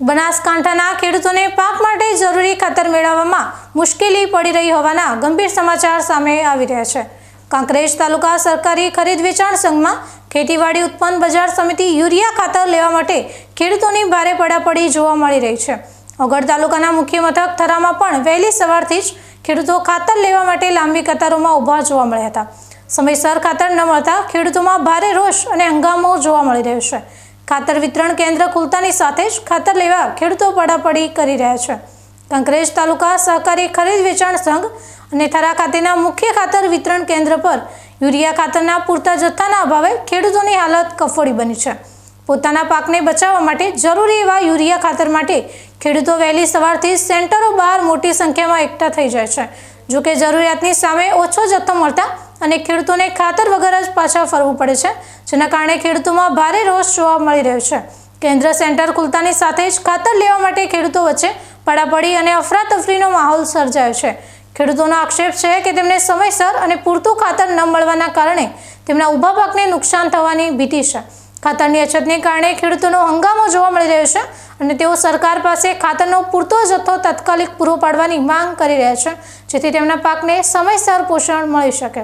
બનાસકાંઠાના ખેડૂતોને પાક માટે જરૂરી ખાતર મેળવવામાં મુશ્કેલી પડી રહી હોવાના ગંભીર સમાચાર સામે આવી રહ્યા છે. કાંકરેજ તાલુકા સરકારી ખરીદ વેચાણ સંઘમાં ખેતીવાડી ઉત્પન્ન બજાર સમિતિ યુરિયા ખાતર લેવા માટે ખેડૂતોની ભારે પડાપડી જોવા મળી રહી છે. ઓગળ તાલુકાના મુખ્ય મથક થરામાં પણ વહેલી સવારથી જ ખેડૂતો ખાતર લેવા માટે લાંબી કતારોમાં ઊભા જોવા મળ્યા હતા. સમયસર ખાતર ન મળતા ખેડૂતોમાં ભારે રોષ અને હંગામો જોવા મળી રહ્યો છે. ખાતર વિતરણ કેન્દ્ર ખુલતાની સાથે જ ખાતર લેવા ખેડૂતો પડાપડી કરી રહ્યા છે. કંકરેજ તાલુકા સહકારી ખરીદ વેચાણ સંઘ અને થરા ખાતેના મુખ્ય ખાતર વિતરણ કેન્દ્ર પર યુરિયા ખાતરના પૂરતા જથ્થાના અભાવે ખેડૂતોની હાલત કફોડી બની છે. પોતાના પાકને બચાવવા માટે જરૂરી એવા યુરિયા ખાતર માટે ખેડૂતો વહેલી સવારથી સેન્ટરો બહાર મોટી સંખ્યામાં એકઠા થઈ જાય છે. જોકે જરૂરિયાતની સામે ઓછો જથ્થો મળતા અને ખેડૂતોને ખાતર વગર જ પાછા ફરવું પડે છે, જેના કારણે ખેડૂતોમાં ભારે રોષ જોવા મળી રહ્યો છે. કેન્દ્ર સેન્ટર ખુલતાની સાથે જ ખાતર લેવા માટે ખેડૂતો વચ્ચે પડાપડી અને અફરાતફરીનો માહોલ સર્જાયો છે. ખેડૂતોનો આક્ષેપ છે કે તેમને સમયસર અને પૂરતું ખાતર ન મળવાના કારણે તેમના ઊભા પાકને નુકસાન થવાની ભીતિ છે. ખાતરની અછતને કારણે ખેડૂતોનો હંગામો જોવા મળી રહ્યો છે અને તેઓ સરકાર પાસે ખાતરનો પૂરતો જથ્થો તાત્કાલિક પૂરો પાડવાની માંગ કરી રહ્યા છે, જેથી તેમના પાકને સમયસર પોષણ મળી શકે.